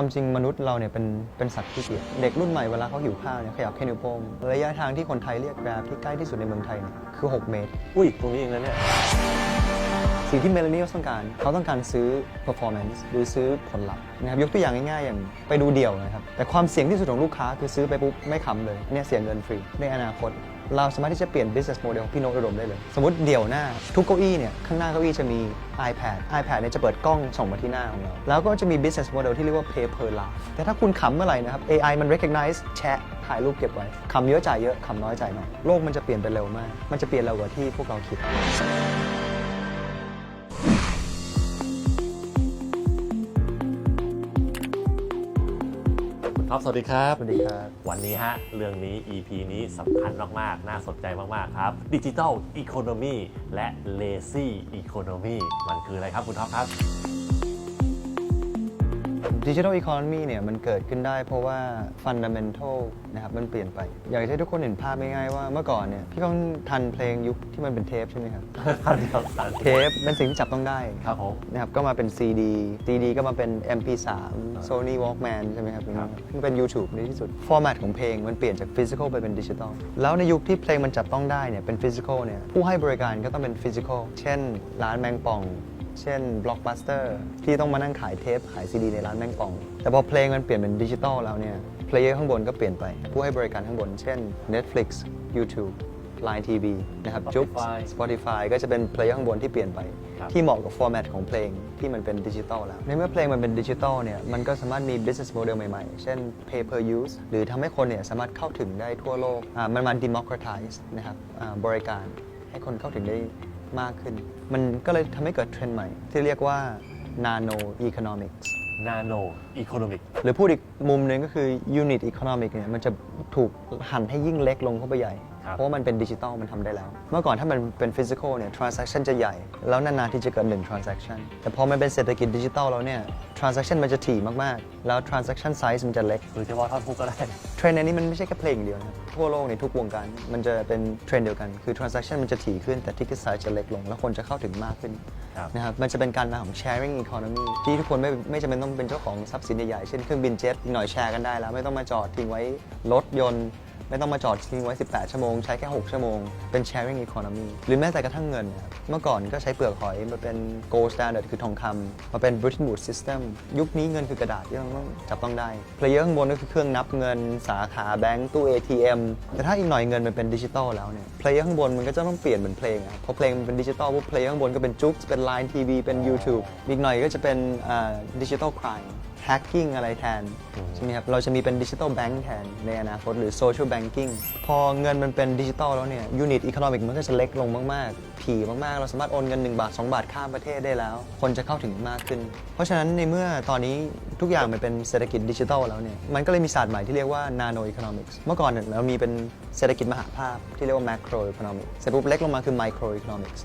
ความจริงมนุษย์เราเนี่ยเป็นเป็นสัตว์ที่เกียจเด็กรุ่นใหม่เวลาเขาหิวข้าวเนี่ยขยับแค่นิ้วโป้งระยะทางที่คนไทยเรียกแกร็บที่ใกล้ที่สุดในเมืองไทยเนี่ยคือ 6 เมตร อุ้ยตรงนี้เองนะเนี่ยสิ่งที่เมลานีต้องการ เขาต้องการซื้อ performance หรือซื้อผลลัพธ์นะครับยกตัวอย่างง่ายๆ อย่างไปดูเดี่ยวนะครับแต่ความเสี่ยงที่สุดของลูกค้าคือซื้อไปปุ๊บไม่ขำเลยเนี่ยเสียเงินฟรีในอนาคต เราสามารถที่จะเปลี่ยน business model ของพี่โน้ตอุดมได้เลย สมมติเดี่ยวหน้า ทุกเก้าอี้เนี่ยข้างหน้าเก้าอี้จะมี iPad iPad เนี่ยจะเปิดกล้องส่งมาที่หน้าของเรา แล้วก็จะมี business model ที่เรียกว่า pay per laugh แต่ถ้าคุณขำเมื่อไหร่นะครับ AI มัน recognize แชะถ่ายรูปเก็บไว้ขำเยอะจ่ายเยอะขำน้อยจ่ายน้อยโลกมันจะเปลี่ยนไปเร็วมาก มันจะเปลี่ยนเร็วกว่าที่พวกเราคิด ท็อปสวัสดีครับ สวัสดีครับ วันนี้ฮะ เรื่องนี้ EP นี้สำคัญมาก ๆ น่าสนใจมาก ๆ ครับดิจิ t a ลอีโคโนมีและ Lazy Economy มันคืออะไรครับคุณท็อปครับ ดิจิทัลอีโคโนมีเนี่ยมันเกิดขึ้นได้เพราะว่าฟันดัมเมนทัลนะครับมันเปลี่ยนไป อยากให้ทุกคนเห็นภาพง่ายๆว่าเมื่อก่อนเนี่ยพี่ก้องทันเพลงยุคที่มันเป็นเทปใช่ไหมครับเทปเป็นสิ่งที่จับต้องได้ครับผมนะครับก็มาเป็น CD CD ก็มาเป็น MP3 Sony Walkman ใช่ไหมครับครับมันเป็น YouTube ในที่สุดฟอร์แมตของเพลงมันเปลี่ยนจากฟิสิกอลไปเป็นดิจิทัลแล้วในยุคที่เพลงมันจับต้องได้เนี่ยเป็นฟิสิกอลเนี่ยผู้ให้บริการก็ต้องเป็นฟิสิกอลเช่น ร้านแมงป่อง เช่น Blockbuster ที่ต้องมานั่งขายเทปขายซีดีในร้านแมงป่อง แต่พอเพลงมันเปลี่ยนเป็นดิจิตอลแล้วเนี่ยเพลเยอร์ข้างบนก็เปลี่ยนไป ผู้ให้บริการข้างบน เช่น Netflix YouTube Line TV นะครับ Joox Spotify Spotify ก็จะเป็นเพลเยอร์ข้างบนที่เปลี่ยนไปครับที่เหมาะกับฟอร์แมตของเพลงที่มันเป็นดิจิตอลแล้ว ในเมื่อเพลงมันเป็นดิจิตอลเนี่ยมันก็สามารถมี business model ใหม่ๆ เช่น pay per use หรือทำให้คนเนี่ยสามารถเข้าถึงได้ทั่วโลกอ่ามันมัน democratize นะครับอ่าบริการให้คนเข้าถึงได้ มากขึ้น มันก็เลยทำให้เกิดเทรนด์ใหม่ ที่เรียกว่า nano economics Nano Economic หรือพูดอีกมุมหนึ่งก็คือ unit economic เนี่ยมันจะถูกหั่นให้ยิ่งเล็กลงเข้าไปใหญ่ ครับ เพราะว่ามันเป็นดิจิตอลมันทำได้แล้ว เมื่อก่อนถ้ามันเป็นฟิสิกอลเนี่ย transaction จะใหญ่ แล้วนานๆที่จะเกิดหนึ่ง transaction แต่พอมันเป็นเศรษฐกิจดิจิตอลแล้วเนี่ย transaction มันจะถี่มากๆ แล้ว transaction size มันจะเล็ก หรือเฉพาะท่อนฮุกก็ได้ เทรนด์อันนี้มันไม่ใช่แค่เพลงอย่างเดียวนะครับทั่วโลกในทุกวงการมันจะเป็นเทรนด์เดียวกัน คือ transaction มันจะถี่ขึ้นแต่ ticket size จะเล็กลง แล้วคนจะเข้าถึงมากขึ้นครับ นะครับ มันจะเป็นการมาของ sharing economy ที่ทุกคนไม่ไม่จำเป็นต้องเป็นเจ้าของทรัพย์สินใหญ่ๆ เช่นเครื่องบินเจ็ตอีกหน่อยแชร์กันได้แล้ว ไม่ต้องมาจอดทิ้งไว้รถยนต์ ไม่ต้องมาจอดทิ้งไว้ 18 ชั่วโมง ใช้แค่ 6 ชั่วโมง เป็น sharing economy หรือแม้แต่กระทั่งเงินนะครับเมื่อก่อนก็ใช้เปลือกหอยมาเป็น gold standard คือทองคำมาเป็น Bretton Woods system ยุคนี้เงินคือกระดาษที่เราต้องจับต้องได้ player ข้างบนก็คือเครื่องนับเงินสาขาแบงก์ตู้ ATM แต่ถ้าอีกหน่อยเงินมันเป็นดิจิตอลแล้วเนี่ย player ข้างบนมันก็จะต้องเปลี่ยนเป็นเพลงอะพอเพลงมันเป็นดิจิตอลปุ๊บ player ข้างบนก็เป็นจุ๊กเป็น Line TV เป็น YouTube อีกหน่อยก็จะเป็นดิจิตอล crime hacking อะไรแทนใช่ไหมครับเราจะมีเป็นดิจิ t a ลแบงก์แทนในอนาคตหรือโซเชียลแบงกิ้งพอเงินมันเป็นดิจิตอลแล้วเนี่ยยูนิตอี o n o น i c มันก็จะเล็กลงมากๆถี่มากๆ เราสามารถโอนเงิน 1 บาท 2 บาทข้ามประเทศได้แล้ว คนจะเข้าถึงมากขึ้น เพราะฉะนั้นในเมื่อตอนนี้ทุกอย่างมันเป็นเศรษฐกิจดิจิทัลแล้วเนี่ยมันก็เลยมีศาสตร์ใหม่ที่เรียกว่า nano economics เมื่อก่อนเนี่ยเรามีเป็นเศรษฐกิจมหาภาพที่เรียกว่า macro economics เสร็จปุ๊บเล็กลงมาคือ micro economics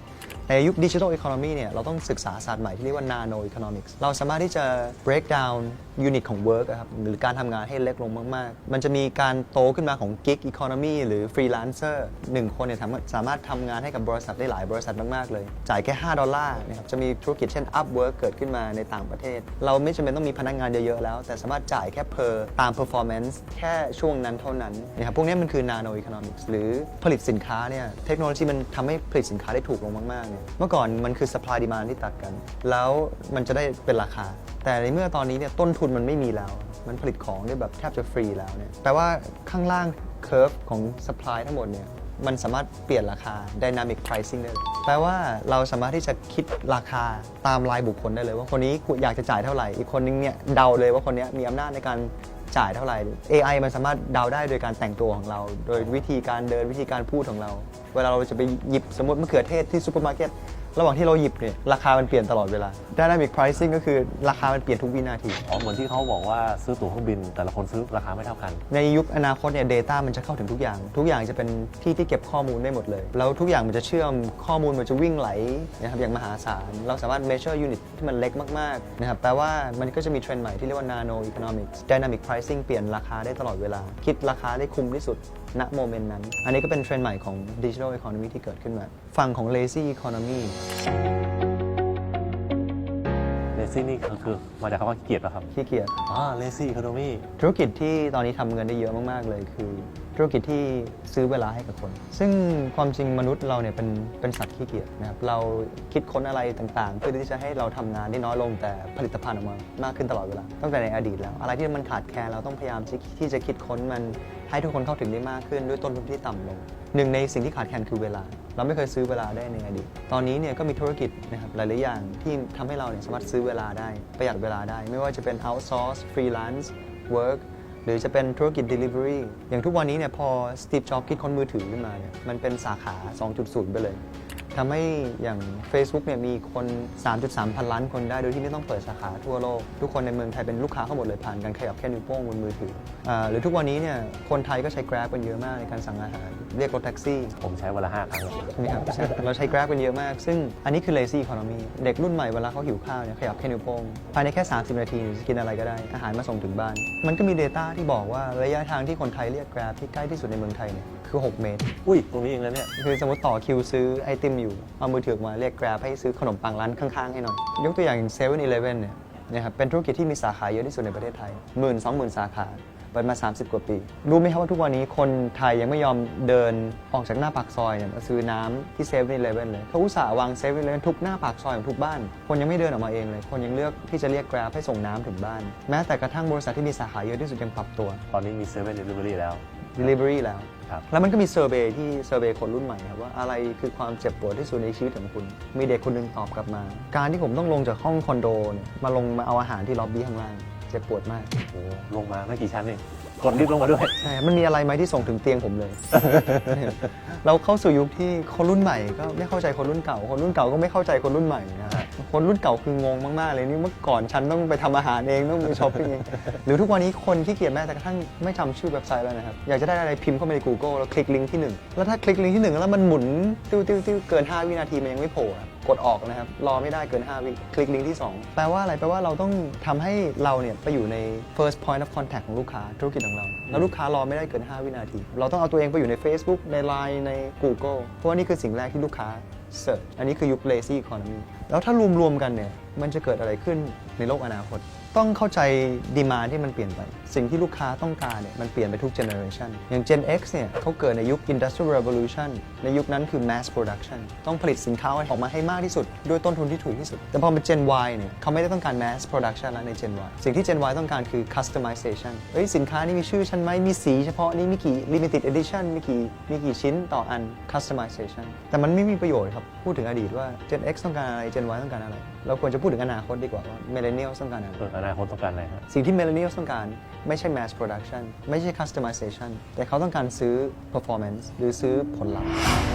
ในยุคดิจิทัลอีโคโนมีเนี่ยเราต้องศึกษาศาสตร์ใหม่ที่เรียกว่า nano economics เราสามารถที่จะ break down unit ของ work อะครับหรือการทำงานให้เล็กลงมาก ๆ มันจะมีการโตขึ้นมาของ gig economy หรือ freelancer หนึ่งคนเนี่ยสามารถสามารถทำงานให้กับบริษัทได้หลายบริษัทมาก ๆ เลย จ่ายแค่ 5 ดอลลาร์นะครับจะมีธุรกิจเช่น Upwork เกิดขึ้นมาในต่างประเทศ เราไม่จำเป็นต้องมีพนักงานเยอะ ๆ แล้ว แต่สามารถจ่ายแค่ per ตาม performance แค่ช่วงนั้นเท่านั้นนะครับพวกนี้มันคือ nano economics หรือผลิตสินค้าเนี่ยเทคโนโลยีมันทำให้ผลิตสินค้าได้ถูกลงมาก ๆเนี่ยเมื่อก่อนมันคือ supply demand ที่ตัดกัน แล้วมันจะได้เป็นราคา แต่ในเมื่อตอนนี้เนี่ยต้นทุนมันไม่มีแล้ว มันผลิตของได้แบบแทบจะฟรีแล้วเนี่ยแปลว่าข้างล่าง curve ของ supply ทั้งหมดเนี่ยมันสามารถเปลี่ยนราคา dynamic pricing ได้เลยแปลว่าเราสามารถที่จะคิดราคาตามรายบุคคลได้เลย ว่าคนนี้อยากจะจ่ายเท่าไหร่ อีกคนนึงเนี่ยเดาเลยว่าคนนี้มีอำนาจในการ จ่ายเท่าไหร่ AI มันสามารถเดาได้โดยการแต่งตัวของเรา โดยวิธีการเดินวิธีการพูดของเรา เวลาเราจะไปหยิบสมมติมะเขือเทศที่ซูเปอร์มาร์เก็ตระหว่างที่เราหยิบเนี่ยราคามันเปลี่ยนตลอดเวลา Dynamic pricing ก็คือราคามันเปลี่ยนทุกวินาที อ๋อเหมือนที่เขาบอกว่าซื้อตั๋วเครื่องบิน แต่ละคนซื้อราคาไม่เท่ากัน ในยุคอนาคตเนี่ย Data มันจะเข้าถึงทุกอย่าง ทุกอย่างจะเป็นที่ที่เก็บข้อมูลได้หมดเลย แล้วทุกอย่างมันจะเชื่อมข้อมูลมันจะวิ่งไหลนะครับอย่างมหาศาล เราสามารถ measure unit ที่มันเล็กมากๆนะครับแปลว่ามันก็จะมีเทรนด์ใหม่ที่เรียกว่า nano economics dynamic pricing เปลี่ยนราคาได้ตลอดเวลา คิดราคาได้คุ้มที่สุดณโมเมนต์นั้น อันนี้ก็เป็นเทรนด์ใหม่ของ digital economy ที่เกิดขึ้นมา ฝั่งของ lazy economy lazy นี่คือคือมาจากคำว่าขี้เกียจป่ะครับขี้เกียจอ่า lazy economy ธุรกิจที่ตอนนี้ทำเงินได้เยอะมาก ๆ เลยคือ ธุรกิจที่ซื้อเวลาให้กับคน ซึ่งความจริงมนุษย์เราเนี่ยเป็นเป็นสัตว์ขี้เกียจนะครับ เราคิดค้นอะไรต่างๆ เพื่อที่จะให้เราทำงานได้น้อยลงแต่ผลิตภัณฑ์ออกมามากขึ้นตลอดเวลา ตั้งแต่ในอดีตแล้ว อะไรที่มันขาดแคลนเราต้องพยายามที่จะคิดค้นมันให้ทุกคนเข้าถึงได้มากขึ้นด้วยต้นทุนที่ต่ำลง หนึ่งในสิ่งที่ขาดแคลนคือเวลา เราไม่เคยซื้อเวลาได้ในอดีต ตอนนี้เนี่ยก็มีธุรกิจนะครับหลายๆอย่างที่ทำให้เราเนี่ยสามารถซื้อเวลาได้ประหยัดเวลาได้ ไม่ว่าจะเป็น outsource freelance work หรือจะเป็นธุรกิจ Delivery อย่างทุกวันนี้เนี่ยพอ Steve Jobs คิดค้นมือถือขึ้นมาเนี่ยมันเป็นสาขา 2.0 ไปเลย ทำให้อย่าง Facebook เนี่ยมีคน 3.3 พันล้านคนได้ โดยที่ไม่ต้องเปิดสาขาทั่วโลก ทุกคนในเมืองไทยเป็นลูกค้าเข้าหมดเลยผ่านการขยับแค่นิ้วโป้งบนมือถืออาหรือทุกวันนี้เนี่ยคนไทยก็ใช้ Grab กันเยอะมากในการสั่งอาหาร เรียกรถแท็กซี่ ผมใช้วันละห้าครั้งใช่ไหมครับใช่เราใช้ Grab กันเยอะมาก ซึ่งอันนี้คือ lazy economy เด็กรุ่นใหม่เวลาเขาหิวข้าวเนี่ยขยับแค่นิ้วโป้งภายในแค่ 30 นาทีจะกินอะไรก็ได้อาหารมาส่งถึงบ้าน มันก็มี Data ที่บอกว่าระยะทางที่คนไทยเรียก Grab ที่ใกล้ที่สุดในเมืองไทยเนี่ยคือ 6 เมตร อุ้ยตรงนี้เองนะเนี่ยคือสมมติต่อคิวซื้อไอติมอยู่เอามือถือออกมาเรียก Grab ให้ซื้อขนมปังร้านข้างๆให้หน่อย ยกตัวอย่าง7 e เ e ่ e อเนี่ยนะครับเป็นธุรกิจที่มีสาขาเยอะที่สุดในประเทศไทยหมื่นสองหมื่นสาขาเปิดมา 30 กว่าปี รู้ไหมครับว่าทุกวันนี้คนไทยยังไม่ยอมเดินออกจากหน้าปากซอยเนี่ยมาซื้อน้ำที่เซเว่นอีเลฟเว่นเลยเขาอุตส่าห์วางเซเว่นเลนทุกหน้าปากซอยของทุกบ้าน คนยังไม่เดินออกมาเองเลย คนยังเลือกที่จะเรียก Grab ให้ส่งน้ำถึงบ้าน แม้แต่กระทั่งบริษัทที่มีสาขาเยอะที่สุดยังปรับตัว ตอนนี้มี7 delivery แล้ว Delivery แล้วครับ แล้วมันก็มีเซอร์เวยที่เซอร์เวยคนรุ่นใหม่ครับว่าอะไรคือความเจ็บปวดที่สุดในชีวิตของคุณ มีเด็กคนหนึงตอบกลับมา การที่ผมต้องลงจากห้องคอนโดเนี่ยมาลงมาเอาอาหารที่ล็อบบี้ข้างล่างเจ็บปวดมากโอ้ลงมาไม่กี่ชั้นเองกดลิฟต์ลงมาด้วยใช่ครับมันมีอะไรไหมที่ส่งถึงเตียงผมเลย เราเข้าสู่ยุคที่คนรุ่นใหม่ก็ไม่เข้าใจคนรุ่นเก่า คนรุ่นเก่าก็ไม่เข้าใจคนรุ่นใหม่นะฮะ คนรุ่นเก่าคืองงมากๆเลยนี่เมื่อก่อนฉันต้องไปทำอาหารเองต้องไปช้อปปิ้งเองหรือทุกวันนี้คนขี้เกียจแม้แต่กระทั่งไม่จำชื่อเว็บไซต์แล้วนะครับอยากจะได้อะไรพิมพ์เข้าไปใน Google แล้วคลิกลิงก์ที่หนึ่งแล้วถ้าคลิกลิงก์ที่หนึ่งแล้วมันหมุนติ้วติ้วติ้วเกิน 5 วินาทีมันยังไม่โผล่อะกดออกนะครับรอไม่ได้เกิน 5 วิคลิกลิงก์ที่ 2 แปลว่าอะไรแปลว่าเราต้องทำให้เราเนี่ยไปอยู่ใน first point of contact ของลูกค้าธุรกิจของเรา แล้วลูกค้ารอไม่ได้เกิน 5 วินาที เราต้องเอาตัวเองไปอยู่ใน Facebook ใน Line ใน Google เพราะว่านี่คือสิ่งแรกที่ลูกค้า search อันนี้คือยุค lazy economy แล้วถ้ารวมๆกันเนี่ยมันจะเกิดอะไรขึ้นในโลกอนาคต ต้องเข้าใจดีมาที่มันเปลี่ยนไป สิ่งที่ลูกค้าต้องการเนี่ยมันเปลี่ยนไปทุกเจเนอเรชันอย่าง Gen X เนี่ยเขาเกิดในยุค Industrial Revolution ในยุคนั้นคือ mass production ต้องผลิตสินค้าออกมาให้มากที่สุด ด้วยต้นทุนที่ถูกที่สุด แต่พอเป็น Gen Y เนี่ยเขาไม่ได้ต้องการ mass production แล้วใน Gen Y สิ่งที่ Gen Y ต้องการคือ customization เอ้ยสินค้านี่มีชื่อฉันไหมมีสีเฉพาะนี่มีกี่ limited edition มีกี่มีกี่ชิ้นต่ออัน customization แต่มันไม่มีประโยชน์ครับพูดถึงอดีตว่า Gen X ต้องการอะไร Gen Y ต้องการอะไร เราควรจะพูดถึงอนาคตดีกว่าว่า millennials ต้องการอะไรนาคตต้องการอะไรครับสิ่งที่ millennials ต้องการไม่ใช่ mass production ไม่ใช่ customization แต่เขาต้องการซื้อ performance หรือซื้อผลลัพธ์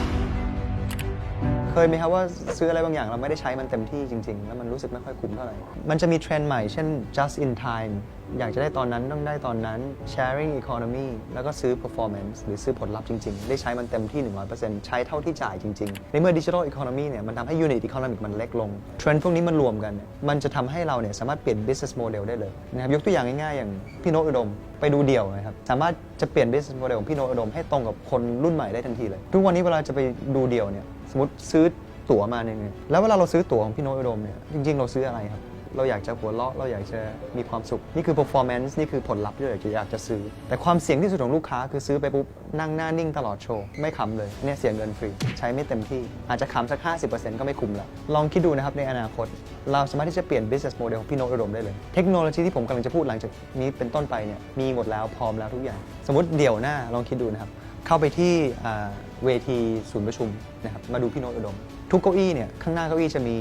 ยไหมครับว่าซื้ออะไรบางอย่างเราไม่ได้ใช้มันเต็มที่จริง ๆ แล้วมันรู้สึกไม่ค่อยคุ้มเท่าไหร่ มันจะมีเทรนด์ใหม่เช่น just in time อยากจะได้ตอนนั้นต้องได้ตอนนั้น sharing economy แล้วก็ซื้อ performance หรือซื้อผลลัพธ์จริง ๆ ได้ใช้มันเต็มที่ 100%ใช้เท่าที่จ่ายจริง ๆ ในเมื่อ digital economy เนี่ยมันทำให้ unit economic มันเล็กลง เทรนด์พวกนี้มันรวมกัน มันจะทำให้เราเนี่ยสามารถเปลี่ยน business model ได้เลยนะครับยกตัวอย่างง่ายๆ อย่างพี่โนตอุดมไปดูเดี่ยวนะครับสามารถจะเปลี่ยน business model ของพี่โนตอุดมให้ตรงกับคนรุ่นใหม่ได้ทันทีเลย ทุกวันนี้เวลาจะไปดูเดี่ยวเนี่ย สมมติซื้อตั๋วมาเนี่ยแล้วเวลาเราซื้อตั๋วของพี่โน้ตอุดมเนี่ยจริง ๆ เราซื้ออะไรครับ เราอยากจะหัวเราะเราอยากจะมีความสุข นี่คือ performance นี่คือผลลัพธ์ที่เราอยากจะอยากจะซื้อ แต่ความเสี่ยงที่สุดของลูกค้าคือซื้อไปปุ๊บนั่งหน้านิ่งตลอดโชว์ ไม่ขำเลยเนี่ยเสียเงินฟรี ใช้ไม่เต็มที่ อาจจะขำสัก 50%ก็ไม่คุ้มละลองคิดดูนะครับในอนาคต เราสามารถที่จะเปลี่ยน business model ของพี่โน้ตอุดมได้เลย เทคโนโลยีที่ผมกำลังจะพูดหลังจากนี้เป็นต้นไปเนี่ยมีหมดแล้วพร้อมแล้วทุกอย่าง สมมติเดี่ยวหน้าลองคิดดูนะครับ เข้าไปที่เวทีศูนย์ประชุมนะครับมาดูพี่โนตอุดม ทุกเก้าอี้เนี่ยข้างหน้าเก้าอี้จะมี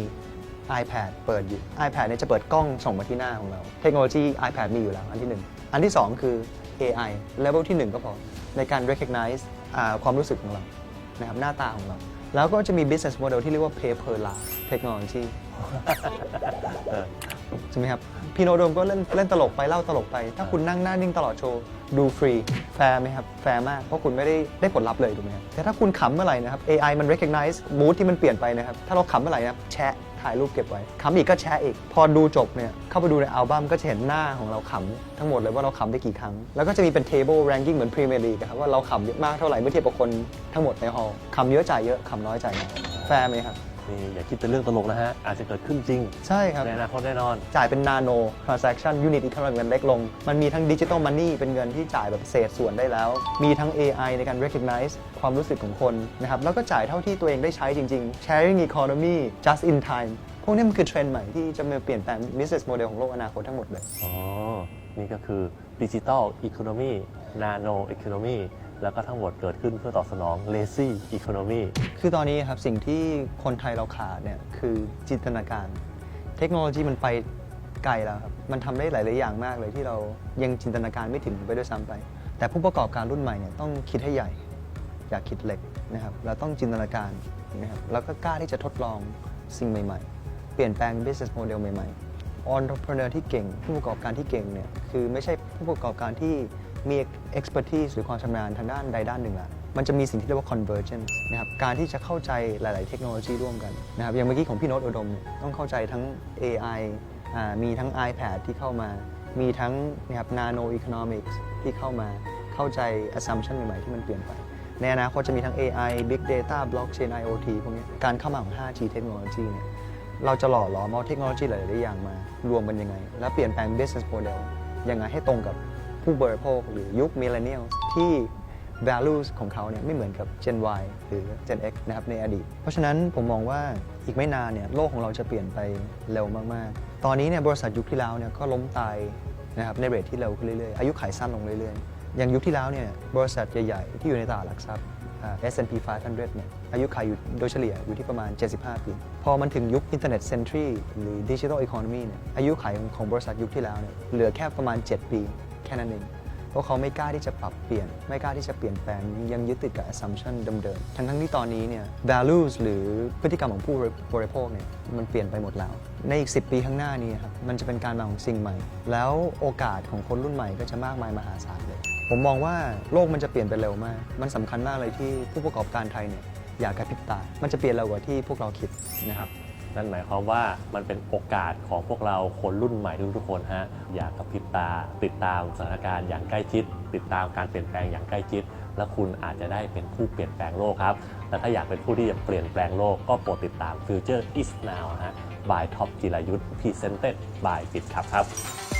iPad เปิดอยู่ iPad เนี่ยจะเปิดกล้องส่งมาที่หน้าของเรา เทคโนโลยี iPad มีอยู่แล้วอันที่ 1 อันที่ 2 คือ AI level ที่ 1 ก็พอ ในการ recognize ความรู้สึกของเรานะครับหน้าตาของเรา แล้วก็จะมี business model ที่เรียกว่า pay per laugh technology ใช่ไหมครับ พี่โนโดมก็เล่นเล่นตลกไปเล่าตลกไป ถ้าคุณนั่งหน้านิ่งตลอดโชว์ ดูฟรี แฟร์ไหมครับ แฟร์มาก เพราะคุณไม่ได้ได้ผลลัพธ์เลยถูกไหมครับแต่ถ้าคุณขำเมื่อไหร่นะครับ AI มัน recognize mood ที่มันเปลี่ยนไปนะครับ ถ้าเราขำเมื่อไหร่นะครับแชะถ่ายรูปเก็บไว้ขำอีกก็แชะอีก พอดูจบเนี่ย เข้าไปดูในอัลบั้มก็จะเห็นหน้าของเราขำทั้งหมดเลยว่าเราขำได้กี่ครั้ง แล้วก็จะมีเป็น table ranking เหมือน Premier League ครับว่าเราขำเยอะมากเท่าไหร่เมื่อเทียบกับคนทั้งหมดในฮอลล์ขำเยอะจ่ายเยอะขำน้อยจ่ายน้อยแฟร์ไหมครับ นี่อย่าคิดเป็นเรื่องตลกนะฮะ อาจจะเกิดขึ้นจริง ใช่ครับ ในอนาคตแน่นอน จ่ายเป็น nano transaction unit economic มันเล็กลง มันมีทั้ง digital money เป็นเงินที่จ่ายแบบเศษส่วนได้แล้ว มีทั้ง AI ในการ recognize ความรู้สึกของคนนะครับ แล้วก็จ่ายเท่าที่ตัวเองได้ใช้จริง ๆ sharing economy just in time พวกนี้มันคือเทรนด์ใหม่ที่จะมาเปลี่ยนแปลง business model ของโลกอนาคตทั้งหมดเลย อ๋อ นี่ก็คือดิจิ t a ลอีโค แล้วก็ทั้งหมดเกิดขึ้นเพื่อตอบสนองเลซี่อีโคโนมีคือตอนนี้ครับสิ่งที่คนไทยเราขาดเนี่ยคือจินตนาการ เทคโนโลยีมันไปไกลแล้วครับ มันทำได้หลาย ๆ อย่างมากเลยที่เรายังจินตนาการไม่ถึงไปด้วยซ้ำไป แต่ผู้ประกอบการรุ่นใหม่เนี่ยต้องคิดให้ใหญ่ อยากคิดเล็กนะครับเราต้องจินตนาการนะครับแล้วก็กล้าที่จะทดลองสิ่งใหม่ ๆ เปลี่ยนแปลง business model ใหม่ ๆ entrepreneur ที่เก่ง ผู้ประกอบการที่เก่งเนี่ยคือไม่ใช่ผู้ประกอบการที่ มี expertise หรือความชำนาญทางด้านใดด้านหนึ่งละมันจะมีสิ่งที่เรียกว่า convergence นะครับการที่จะเข้าใจหลาย ๆ เทคโนโลยีร่วมกันนะครับอย่างเมื่อกี้ของพี่โน้ตอุดมต้องเข้าใจทั้ง AI อ่ามีทั้ง iPad ที่เข้ามา มีทั้งนะครับ nano economics ที่เข้ามาเข้าใจ assumption ใหม่ ๆ ที่มันเปลี่ยนไป ในอนาคตจะมีทั้ง AI Big Data Blockchain IoT พวกนี้การเข้ามาของ 5G เทคโนโลยีเนี่ยเราจะหล่อหลอมเอาเทคโนโลยีหลาย ๆ อย่างมารวมกันยังไง แล้วเปลี่ยนแปลง business model ยังไงให้ตรงกับ ผู้บริโภคหรือยุค millennial ที่ values ของเขาเนี่ยไม่เหมือนกับ Gen Y หรือ Gen X นะครับในอดีต เพราะฉะนั้นผมมองว่าอีกไม่นานเนี่ยโลกของเราจะเปลี่ยนไปเร็วมากๆ ตอนนี้เนี่ยบริษัทยุคที่แล้วเนี่ยก็ล้มตายนะครับในเรทที่เร็วขึ้นเรื่อยๆ อายุขายสั้นลงเรื่อยๆ อย่างยุคที่แล้วเนี่ยบริษัทใหญ่ๆ ที่อยู่ในตลาดหลักทรัพย์อ่า S&P 500 เนี่ยอายุขายอยู่โดยเฉลี่ยอยู่ที่ประมาณ 75 ปี พอมันถึงยุคอินเทอร์เน็ตเซนทรีหรือดิจิทัลอีโคโนมีเนี่ยอายุขายของของบริษัทยุคที่แล้วเนี่ยเหลือแค่ประมาณ 7 ปี แค่นั้นเองเพราะเขาไม่กล้าที่จะปรับเปลี่ยน ไม่กล้าที่จะเปลี่ยนแปลงยังยึดติดกับ assumption เดิมๆทั้งทั้งๆที่ตอนนี้เนี่ย values หรือพฤติกรรมของผู้บริโภคเนี่ยมันเปลี่ยนไปหมดแล้ว ในอีก 10 ปีข้างหน้านี้ครับมันจะเป็นการมาของสิ่งใหม่ แล้วโอกาสของคนรุ่นใหม่ก็จะมากมายมหาศาลเลย ผมมองว่าโลกมันจะเปลี่ยนไปเร็วมาก มันสำคัญมากเลยที่ผู้ประกอบการไทยเนี่ยอยากกระพริบตา มันจะเปลี่ยนเร็วกว่าที่พวกเราคิดนะครับ นั่นหมายความว่ามันเป็นโอกาสของพวกเราคนรุ่นใหม่ทุกๆคนฮะอยากกระพริบตาติดตามสถานการณ์อย่างใกล้ชิด ติดตามการเปลี่ยนแปลงอย่างใกล้ชิด และคุณอาจจะได้เป็นผู้เปลี่ยนแปลงโลกครับและถ้าอยากเป็นผู้ที่จะเปลี่ยนแปลงโลกก็โปรดติดตาม Future is now ฮะ by Top จิรายุทธ์ Presented by จิตครับครับ